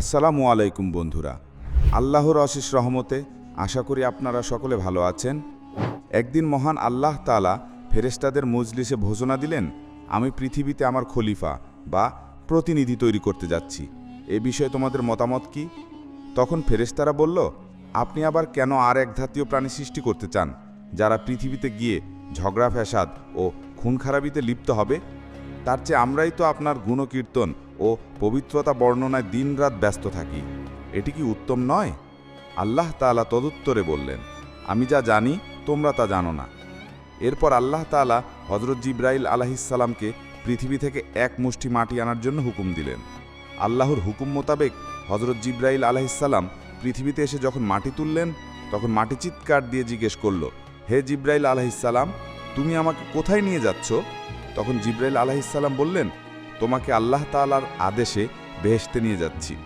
আসসালামু আলাইকুম বন্ধুরা। আল্লাহর অশেষ রহমতে আশা করি আপনারা সকলে ভালো আছেন। একদিন মহান আল্লাহ তালা ফেরেশতাদের মজলিসে ঘোষণা দিলেন, আমি পৃথিবীতে আমার খলিফা বা প্রতিনিধি তৈরি করতে যাচ্ছি। এ বিষয়ে তোমাদের মতামত কি? তখন ফেরেশতারা বলল, আপনি আবার কেন আর এক জাতীয় প্রাণী সৃষ্টি করতে চান, যারা পৃথিবীতে গিয়ে ঝগড়া, ফ্যাসাদ ও খুন খারাপিতে লিপ্ত হবে? তার চেয়ে আমরাই তো আপনার গুণকীর্তন ও পবিত্রতা বর্ণনায় দিনরাত ব্যস্ত থাকি। এটি কি উত্তম নয়? আল্লাহ তাআলা তদুত্তরে বললেন, আমি যা জানি, তোমরা তা জানো না। এরপর আল্লাহ তাআলা হজরত জিব্রাইল আলাহিসাল্লামকে পৃথিবী থেকে এক মুষ্টি মাটি আনার জন্য হুকুম দিলেন। আল্লাহর হুকুম মোতাবেক হজরত জিব্রাইল আলাহিসাল্লাম পৃথিবীতে এসে যখন মাটি তুললেন, তখন মাটি চিৎকার দিয়ে জিজ্ঞেস করল, হে জিব্রাইল আলাহিসাল্লাম তুমি আমাকে কোথায় নিয়ে যাচ্ছ? তখন জিব্রাইল আলাহিসাল্লাম বললেন তোমাকে আল্লাহ তাআলার আদেশে বেহেশতে নিয়ে যাচ্ছি।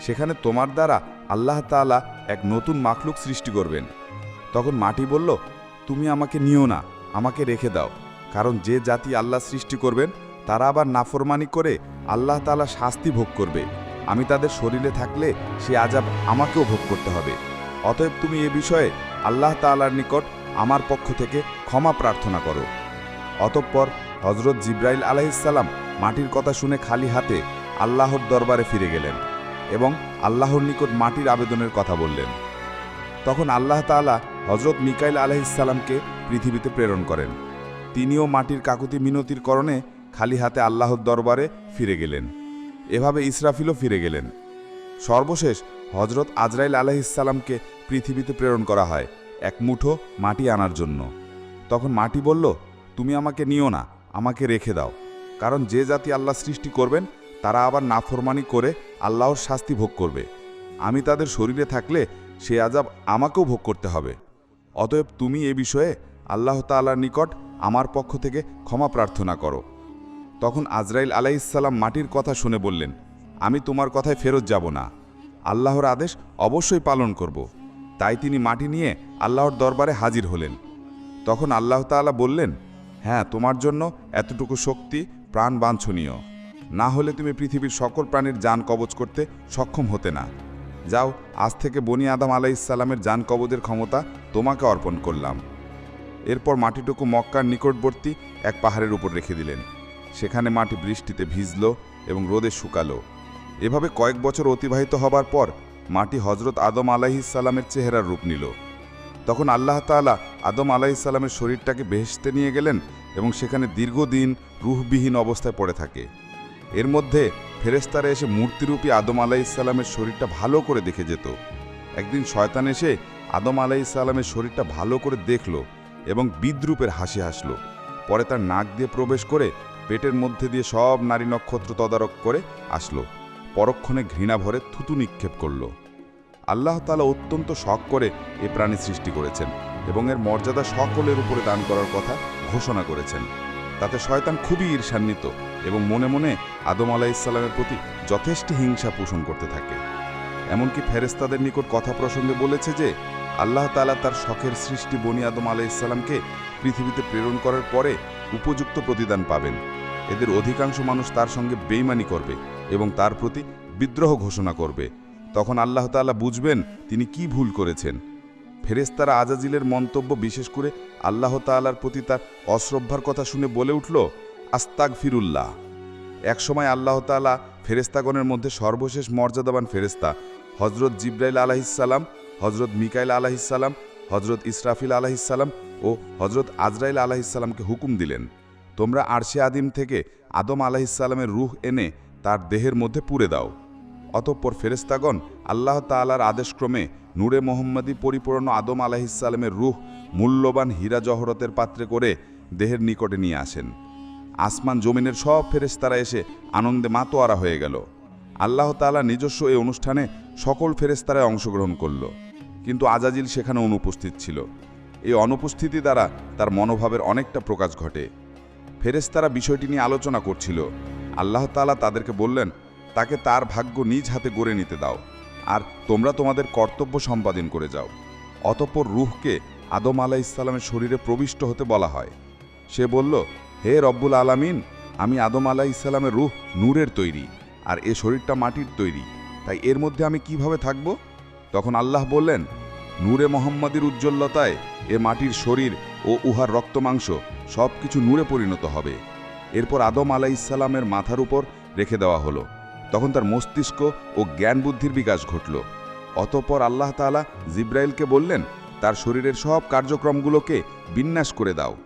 সেখানে তোমার দ্বারা আল্লাহ তাআলা এক নতুন মাখলুক সৃষ্টি করবেন। তখন মাটি বলল, তুমি আমাকে নিও না, আমাকে রেখে দাও। কারণ যে জাতি আল্লাহ সৃষ্টি করবেন, তারা আবার নাফরমানি করে আল্লাহ তাআলা শাস্তি ভোগ করবে। আমি তাদের শরীরে থাকলে সে আজাব আমাকেও ভোগ করতে হবে। অতএব তুমি এ বিষয়ে আল্লাহ তাআলার নিকট আমার পক্ষ থেকে ক্ষমা প্রার্থনা করো। অতঃপর হজরত জিব্রাইল আলাইসাল্লাম মাটির কথা শুনে খালি হাতে আল্লাহর দরবারে ফিরে গেলেন এবং আল্লাহর নিকট মাটির আবেদনের কথা বললেন। তখন আল্লাহ তাআলা হজরত মিকাইল আলাইসাল্লামকে পৃথিবীতে প্রেরণ করেন। তিনিও মাটির কাকুতি মিনতির করণে খালি হাতে আল্লাহর দরবারে ফিরে গেলেন। এভাবে ইসরাফিলও ফিরে গেলেন। সর্বশেষ হজরত আজরাইল আলাইসাল্লামকে পৃথিবীতে প্রেরণ করা হয় এক মুঠো মাটি আনার জন্য। তখন মাটি বলল, তুমি আমাকে নিও না, আমাকে রেখে দাও। কারণ যে জাতি আল্লাহ সৃষ্টি করবেন, তারা আবার নাফরমানি করে আল্লাহর শাস্তি ভোগ করবে। আমি তাদের শরীরে থাকলে সে আজাব আমাকেও ভোগ করতে হবে। অতএব তুমি এ বিষয়ে আল্লাহ তাআলার নিকট আমার পক্ষ থেকে ক্ষমা প্রার্থনা করো। তখন আজরাইল আলাইসাল্লাম মাটির কথা শুনে বললেন, আমি তোমার কথায় ফেরত যাব না। আল্লাহর আদেশ অবশ্যই পালন করব। তাই তিনি মাটি নিয়ে আল্লাহর দরবারে হাজির হলেন। তখন আল্লাহ তাআলা বললেন হ্যাঁ তোমার জন্য এতটুকু শক্তি প্রাণ বাঞ্ছনীয়। না হলে তুমি পৃথিবীর সকল প্রাণীর যান কবচ করতে সক্ষম হতে না। যাও, আজ থেকে বনি আদম আলাইসাল্লামের যান কবজের ক্ষমতা তোমাকে অর্পণ করলাম। এরপর মাটিটুকু মক্কার নিকটবর্তী এক পাহাড়ের উপর রেখে দিলেন। সেখানে মাটি বৃষ্টিতে ভিজল এবং রোদে শুকালো। এভাবে কয়েক বছর অতিবাহিত হবার পর মাটি হজরত আদম আলাইসাল্লামের চেহারার রূপ নিল। তখন আল্লাহ তাআলা আদম আলাইসাল্লামের শরীরটাকে বেহেশতে নিয়ে গেলেন এবং সেখানে দীর্ঘদিন রুহবিহীন অবস্থায় পড়ে থাকে। এর মধ্যে ফেরেস্তারা এসে মূর্তিরূপী আদম আলাইসাল্লামের শরীরটা ভালো করে দেখে যেত। একদিন শয়তান এসে আদম আলাইসাল্লামের শরীরটা ভালো করে দেখল এবং বিদ্রূপের হাসি হাসল। পরে তার নাক দিয়ে প্রবেশ করে পেটের মধ্যে দিয়ে সব নারী নক্ষত্র তদারক করে আসলো। পরক্ষণে ঘৃণা ভরে থুতু নিক্ষেপ করল। আল্লাহ তালা অত্যন্ত শখ করে এ প্রাণী সৃষ্টি করেছেন এবং এর মর্যাদা সকলের উপরে দান করার কথা ঘোষণা করেছেন। তাতে শয়তান খুবই ঈর্ষান্বিত এবং মনে মনে আদম আলাহ ইসলামের প্রতি যথেষ্ট হিংসা পোষণ করতে থাকে। এমনকি ফেরেস্তাদের নিকট কথা প্রসঙ্গে বলেছে যে, আল্লাহ তালা তার শখের সৃষ্টি বনি আদম আলাহ ইসলামকে পৃথিবীতে প্রেরণ করার পরে উপযুক্ত প্রতিদান পাবেন। এদের অধিকাংশ মানুষ তার সঙ্গে বেইমানি করবে এবং তার প্রতি বিদ্রোহ ঘোষণা করবে। তখন আল্লাহ তাআলা বুঝবেন তিনি কি ভুল করেছেন। ফেরেস্তারা আজাজিলের মন্তব্য বিশেষ করে আল্লাহ তাআলার প্রতি তার অশ্রদ্ধার কথা শুনে বলে উঠল আস্তাক ফিরুল্লাহ একসময় আল্লাহ তাআলা ফেরেস্তাগণের মধ্যে সর্বশেষ মর্যাদাবান ফেরেস্তা হজরত জিব্রাইল আলাহিসাল্লাম হজরত মিকাইল আলাহিসাল্লাম হজরত ইসরাফিল আলাহিসাল্লাম ও হজরত আজরাইল আলাহিসাল্লামকে হুকুম দিলেন, তোমরা আরশে আদিম থেকে আদম আলাহিসাল্লামের রুহ এনে তার দেহের মধ্যে পুরে দাও। অতঃপর ফেরেস্তাগণ আল্লাহ তাআলার আদেশক্রমে নূরে মোহাম্মদী পরিপূর্ণ আদম আলাহিসাল্লামের রুহ মূল্যবান হীরা জহরতের পাত্রে করে দেহের নিকটে নিয়ে আসেন। আসমান জমিনের সব ফেরেস্তারা এসে আনন্দে মাতোয়ারা হয়ে গেল। আল্লাহ তাআলা নিজস্ব এই অনুষ্ঠানে সকল ফেরেস্তারায় অংশগ্রহণ করল। কিন্তু আজাজিল সেখানে অনুপস্থিত ছিল। এই অনুপস্থিতি দ্বারা তার মনোভাবের অনেকটা প্রকাশ ঘটে। ফেরেস্তারা বিষয়টি নিয়ে আলোচনা করছিল। আল্লাহ তাআলা তাদেরকে বললেন তাকে তার ভাগ্য নিজ হাতে গড়ে নিতে দাও, আর তোমরা তোমাদের কর্তব্য সম্পাদন করে যাও। অতপর রুহকে আদম আলাহ ইসলামের শরীরে প্রবিষ্ট হতে বলা হয়। সে বলল, হে রব্বুল আলামিন, আমি আদম আলাহ ইসলামের রুহ নূরের তৈরি, আর এ শরীরটা মাটির তৈরি, তাই এর মধ্যে আমি কীভাবে থাকব? তখন আল্লাহ বললেন, নূরে মোহাম্মদের উজ্জ্বলতায় এ মাটির শরীর ও উহার রক্তমাংস সব কিছু নূরে পরিণত হবে। এরপর আদম আলাইসাল্লামের মাথার উপর রেখে দেওয়া হলো। তখন তার মস্তিষ্ক ও জ্ঞান বুদ্ধির বিকাশ ঘটল। অতঃপর আল্লাহ তাআলা জিব্রাইলকে বললেন, তার শরীরের সব কার্যক্রমগুলোকে বিন্যাস করে দাও।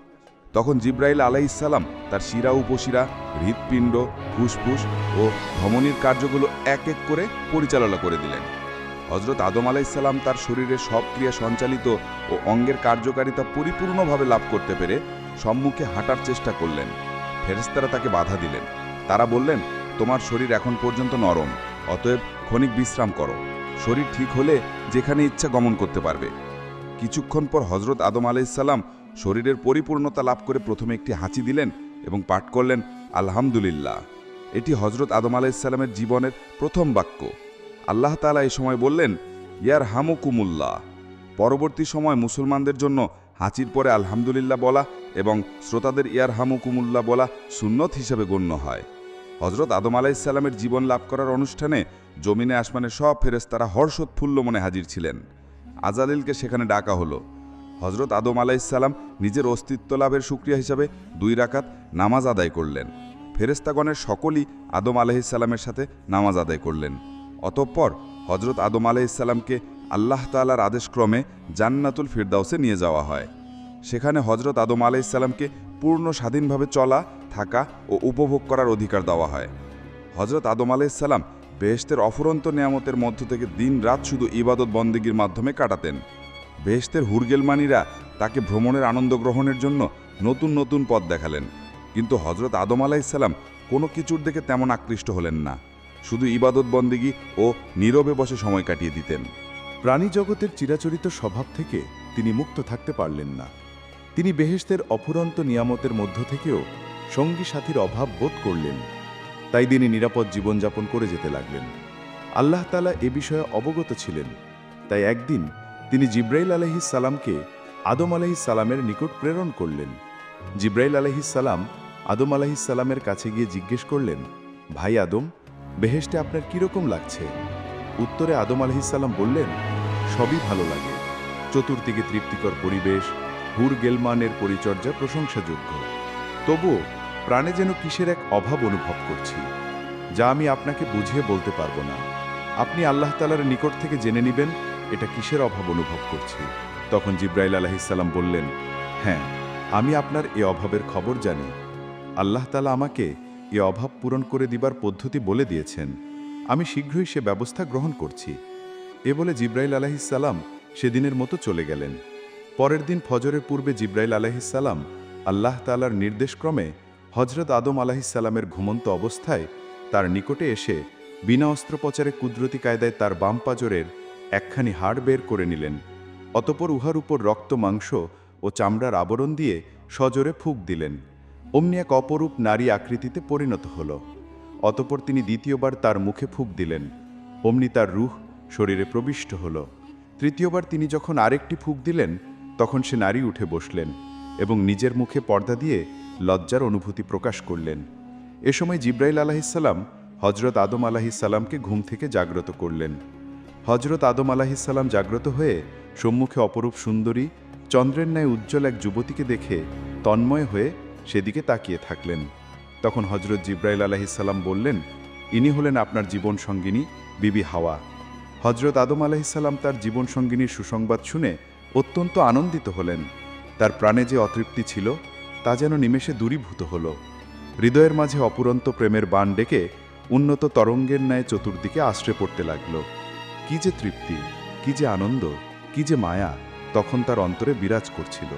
তখন জিব্রাইল আলাইসাল্লাম তার শিরা, উপশিরা, হৃৎপিণ্ড, ফুসফুস ও ধমনির কার্যগুলো এক এক করে পরিচালনা করে দিলেন। হজরত আদম আলাইসাল্লাম তার শরীরের সব ক্রিয়া সঞ্চালিত ও অঙ্গের কার্যকারিতা পরিপূর্ণভাবে লাভ করতে পেরে সম্মুখে হাঁটার চেষ্টা করলেন। ফেরেস্তারা তাকে বাধা দিলেন। তারা বললেন তোমার শরীর এখন পর্যন্ত নরম, অতএব ক্ষণিক বিশ্রাম করো। শরীর ঠিক হলে যেখানে ইচ্ছা গমন করতে পারবে। কিছুক্ষণ পর হজরত আদম আলাইসাল্লাম শরীরের পরিপূর্ণতা লাভ করে প্রথমে একটি হাঁচি দিলেন এবং পাঠ করলেন, আলহামদুলিল্লাহ। এটি হজরত আদম আলাইসাল্লামের জীবনের প্রথম বাক্য। আল্লাহ তাআলা এই সময় বললেন ইয়ার হামুকুমুল্লাহ পরবর্তী সময় মুসলমানদের জন্য হাঁচির পরে আলহামদুলিল্লাহ বলা এবং শ্রোতাদের ইয়ার হামুকুমুল্লাহ বলা সুন্নত হিসেবে গণ্য হয়। হজরত আদম আলাইসাল্লামের জীবন লাভ করার অনুষ্ঠানে জমিনে আসমানে সব ফেরেস্তারা হর্ষোৎফুল্ল মনে হাজির ছিলেন। আজালিলকে সেখানে ডাকা হলো। হজরত আদম আলাইসাল্লাম নিজের অস্তিত্ব লাভের সুক্রিয়া হিসাবে দুই রাকাত নামাজ আদায় করলেন। ফেরেস্তাগণের সকলই আদম আলাইসাল্লামের সাথে নামাজ আদায় করলেন। অতঃপর হজরত আদম আলাইসাল্লামকে আল্লাহ তালার আদেশক্রমে জান্নাতুল ফিরদাউসে নিয়ে যাওয়া হয়। সেখানে হজরত আদম আলাইসাল্লামকে পূর্ণ স্বাধীনভাবে চলা থাকা ও উপভোগ করার অধিকার দেওয়া হয়। হজরত আদম আলাইসাল্লাম বেহেশতের অফুরন্ত নিয়ামতের মধ্য থেকে দিন রাত শুধু ইবাদত বন্দেগীর মাধ্যমে কাটাতেন। বেহেশতের হুরগেলমানিরা তাকে ভ্রমণের আনন্দ গ্রহণের জন্য নতুন নতুন পথ দেখালেন। কিন্তু হজরত আদম আলাইসাল্লাম কোনো কিছুর দিকে তেমন আকৃষ্ট হলেন না। শুধু ইবাদত বন্দেগী ও নীরবে বসে সময় কাটিয়ে দিতেন। প্রাণী জগতের চিরাচরিত স্বভাব থেকে তিনি মুক্ত থাকতে পারলেন না। তিনি বেহেশতের অফুরন্ত নিয়ামতের মধ্য থেকেও সঙ্গী সাথীর অভাব বোধ করলেন। তাই তিনি নিরাপদ জীবনযাপন করে যেতে লাগলেন। আল্লাহ তালা এ বিষয়ে অবগত ছিলেন। তাই একদিন তিনি জিব্রাইল আলহিস সালামকে আদম আলহিস সালামের নিকট প্রেরণ করলেন। জিব্রাইল আলহিস সালাম আদম আলহিস সালামের কাছে গিয়ে জিজ্ঞেস করলেন, ভাই আদম, বেহেশতে আপনার কীরকম লাগছে? উত্তরে আদম আলহিসাল্লাম বললেন, সবই ভালো লাগে। চতুর্দিকে তৃপ্তিকর পরিবেশ, হুর গেলমানের পরিচর্যা প্রশংসাযোগ্য। তবুও প্রাণে যেন কিসের এক অভাব অনুভব করছি, যা আমি আপনাকে বুঝিয়ে বলতে পারব না। আপনি আল্লাহ তালার নিকট থেকে জেনে নেবেন, এটা কিসের অভাব অনুভব করছি। তখন জিব্রাইল আলহিসাল্লাম বললেন হ্যাঁ আমি আপনার এ অভাবের খবর জানি। আল্লাহ তালা আমাকে এ অভাব পূরণ করে দিবার পদ্ধতি বলে দিয়েছেন। আমি শীঘ্রই সে ব্যবস্থা গ্রহণ করছি। এ বলে জিব্রাইল আলাহিসাল্লাম সেদিনের মতো চলে গেলেন। পরের দিন ফজরের পূর্বে জিব্রাইল আলাহিসাল্লাম আল্লাহ তালার নির্দেশক্রমে হজরত আদম আলাহিসাল্লামের ঘুমন্ত অবস্থায় তার নিকটে এসে বিনা অস্ত্রোপচারে কুদরতি কায়দায় তার বাম পাজরের একখানি হাড় বের করে নিলেন। অতপর উহার উপর রক্ত, মাংস ও চামড়ার আবরণ দিয়ে সজোরে ফুক দিলেন। অমনি এক অপরূপ নারী আকৃতিতে পরিণত হল। অতপর তিনি দ্বিতীয়বার তার মুখে ফুক দিলেন। অমনি তার রুহ শরীরে প্রবিষ্ট হল। তৃতীয়বার তিনি যখন আরেকটি ফুক দিলেন, তখন সে নারী উঠে বসলেন এবং নিজের মুখে পর্দা দিয়ে লজ্জার অনুভূতি প্রকাশ করলেন। এ সময় জিব্রাইল আলাহিসাল্লাম হজরত আদম আলাহিসাল্লামকে ঘুম থেকে জাগ্রত করলেন। হজরত আদম আলাহিসাল্লাম জাগ্রত হয়ে সম্মুখে অপরূপ সুন্দরী, চন্দ্রের ন্যায় উজ্জ্বল এক যুবতীকে দেখে তন্ময় হয়ে সেদিকে তাকিয়ে থাকলেন। তখন হজরত জিব্রাইল আলাহিসাল্লাম বললেন, ইনি হলেন আপনার জীবন সঙ্গিনী বিবি হাওয়া। হজরত আদম আলাহিসাল্লাম তার জীবন সঙ্গিনীর সুসংবাদ শুনে অত্যন্ত আনন্দিত হলেন। তার প্রাণে যে অতৃপ্তি ছিল তা যেন নিমেষে দূরীভূত হল। হৃদয়ের মাঝে অপুরন্ত প্রেমের বান ডেকে উন্নত তরঙ্গের ন্যায় চতুর্দিকে আশ্রে পড়তে লাগল। কি যে তৃপ্তি, কি যে আনন্দ, কি যে মায়া তখন তার অন্তরে বিরাজ করছিল।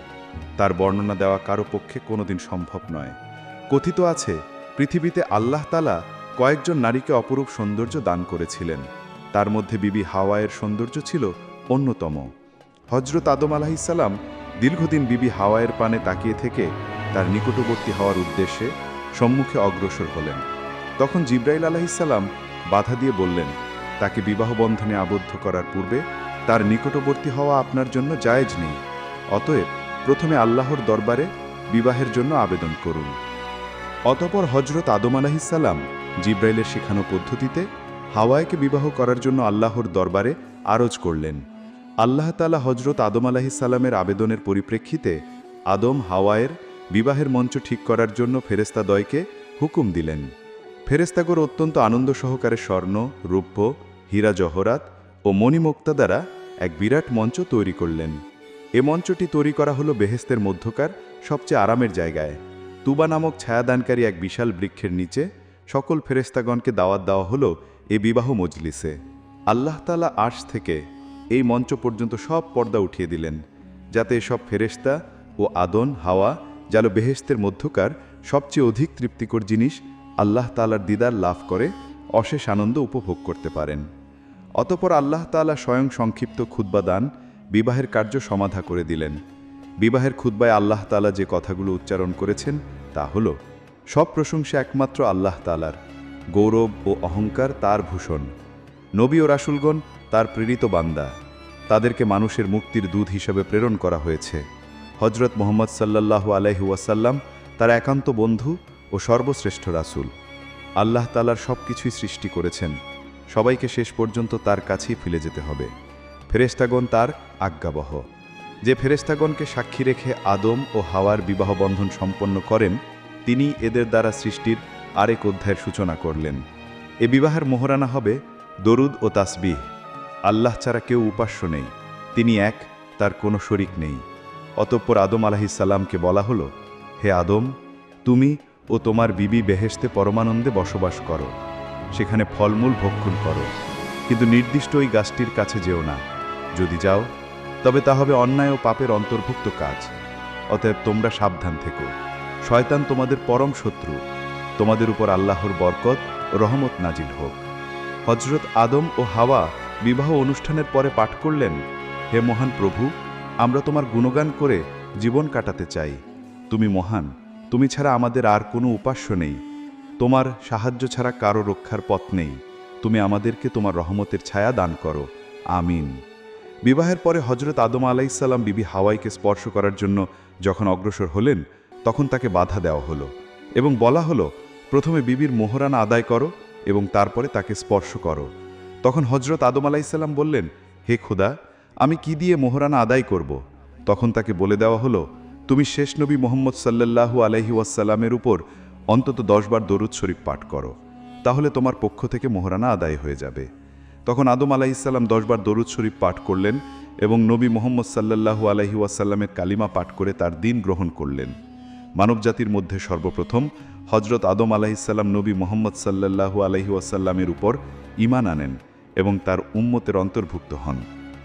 তার বর্ণনা দেওয়া কারও পক্ষে কোনোদিন সম্ভব নয়। কথিত আছে, পৃথিবীতে আল্লাহ তালা কয়েকজন নারীকে অপরূপ সৌন্দর্য দান করেছিলেন। তার মধ্যে বিবি হাওয়ায়ের সৌন্দর্য ছিল অন্যতম। হজরত আদম আলাহিসাল্লাম দীর্ঘদিন বিবি হাওয়ায়ের পানে তাকিয়ে থেকে তার নিকটবর্তী হওয়ার উদ্দেশ্যে সম্মুখে অগ্রসর হলেন। তখন জিব্রাইল আলাহিসাল্লাম বাধা দিয়ে বললেন, তাকে বিবাহ বন্ধনে আবদ্ধ করার পূর্বে তার নিকটবর্তী হওয়া আপনার জন্য জায়েজ নেই। অতএব প্রথমে আল্লাহর দরবারে বিবাহের জন্য আবেদন করুন। অতপর হজরত আদম আলাহিসাল্লাম জিব্রাইলের শেখানো পদ্ধতিতে হাওয়ায়কে বিবাহ করার জন্য আল্লাহর দরবারে আরজ করলেন। আল্লাহ তালা হজরত আদম আলাহিসাল্লামের আবেদনের পরিপ্রেক্ষিতে আদম হাওয়ায়ের বিবাহের মঞ্চ ঠিক করার জন্য ফেরেস্তাদয়কে হুকুম দিলেন। ফেরেস্তাগর অত্যন্ত আনন্দ সহকারে স্বর্ণ, রূপ্য, হীরা জহরাত ও মণিমুক্তা দ্বারা এক বিরাট মঞ্চ তৈরি করলেন। এ মঞ্চটি তৈরি করা হলো বেহেস্তের মধ্যকার সবচেয়ে আরামের জায়গায়। তুবা নামক ছায়াদানকারী এক বিশাল বৃক্ষের নিচে সকল ফেরেস্তাগণকে দাওয়াত দেওয়া হলো এ বিবাহ মজলিসে। আল্লাহতালা আশ থেকে এই মঞ্চ পর্যন্ত সব পর্দা উঠিয়ে দিলেন, যাতে সব ফেরেস্তা ও আদন, হাওয়া যেন বেহেস্তের মধ্যকার সবচেয়ে অধিক তৃপ্তিকর জিনিস আল্লাহ তালার দিদার লাভ করে, অশেষ আনন্দ উপভোগ করতে পারেন। অতপর আল্লাহ তাআলা স্বয়ং সংক্ষিপ্ত দান বিবাহের কার্য সমাধা করে দিলেন। বিবাহের খুদ্বায় আল্লাহ তাআলা যে কথাগুলো উচ্চারণ করেছেন, তা হল, সব প্রশংসা একমাত্র আল্লাহ তালার গৌরব ও অহংকার তার ভূষণ। নবী ও রাসুলগণ তার প্রেরিত বান্দা। তাদেরকে মানুষের মুক্তির দুধ হিসেবে প্রেরণ করা হয়েছে। হজরত মোহাম্মদ আলাইহি ওয়াসাল্লাম তার একান্ত বন্ধু ও সর্বশ্রেষ্ঠ রাসূল। আল্লাহ তালার সব কিছুই সৃষ্টি করেছেন। সবাইকে শেষ পর্যন্ত তার কাছেই ফিরে যেতে হবে। ফেরেস্তাগণ তার আজ্ঞাবহ। যে ফেরেস্তাগণকে সাক্ষী রেখে আদম ও হাওয়ার বিবাহ বন্ধন সম্পন্ন করেন, তিনি এদের দ্বারা সৃষ্টির আরেক অধ্যায়ের সূচনা করলেন। এ বিবাহের মোহরানা হবে দরুদ ও তাসবিহ। আল্লাহ ছাড়া কেউ উপাস্য নেই। তিনি এক, তার কোনো শরিক নেই। অতঃপর আদম আলাহিসাল্লামকে বলা হলো, হে আদম, তুমি ও তোমার বিবি বেহেশতে পরমানন্দে বসবাস করো। সেখানে ফলমূল ভক্ষণ করো। কিন্তু নির্দিষ্ট ওই গাছটির কাছে যেও না। যদি যাও, তবে তা হবে অন্যায় ও পাপের অন্তর্ভুক্ত কাজ। অতএব তোমরা সাবধান থেকো। শয়তান তোমাদের পরম শত্রু। তোমাদের উপর আল্লাহর বরকত রহমত নাজিল হোক। হজরত আদম ও হাওয়া বিবাহ অনুষ্ঠানের পরে পাঠ করলেন, হে মহান প্রভু, আমরা তোমার গুণগান করে জীবন কাটাতে চাই। তুমি মহান, তুমি ছাড়া আমাদের আর কোনো উপাস্য নেই। তোমার সাহায্য ছাড়া কারও রক্ষার পথ নেই। তুমি আমাদেরকে তোমার রহমতের ছায়া দান করো। আমিন। বিবাহের পরে হজরত আদম আলাইসাল্লাম বিবি হাওয়াইকে স্পর্শ করার জন্য যখন অগ্রসর হলেন, তখন তাকে বাধা দেওয়া হলো এবং বলা হলো, প্রথমে বিবির মোহরানা আদায় করো এবং তারপরে তাকে স্পর্শ করো। তখন হজরত আদম আলাইসাল্লাম বললেন, হে খোদা, আমি কি দিয়ে মোহরানা আদায় করব? তখন তাকে বলে দেওয়া হলো, তুমি শেষ নবী মোহাম্মদ সাল্লাল্লাহু আলহি ওয়াসাল্লামের উপর অন্তত দশবার দরুদ শরীফ পাঠ করো, তাহলে তোমার পক্ষ থেকে মোহরানা আদায় হয়ে যাবে। তখন আদম আলাইসাল্লাম দশবার দরুদ শরীফ পাঠ করলেন এবং নবী মোহাম্মদ সাল্লাল্লাহু আলহি ওয়াসাল্লামের কালিমা পাঠ করে তার দিন গ্রহণ করলেন। মানবজাতির মধ্যে সর্বপ্রথম হজরত আদম আলাহিসাল্লাম নবী মোহাম্মদ সাল্লাল্লাহু আলহি ওয়াসাল্লামের উপর ইমান আনেন। এবং তার উন্মতের অন্তর্ভুক্ত হন।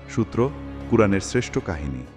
সূত্র কুরআনের শ্রেষ্ঠ কাহিনী।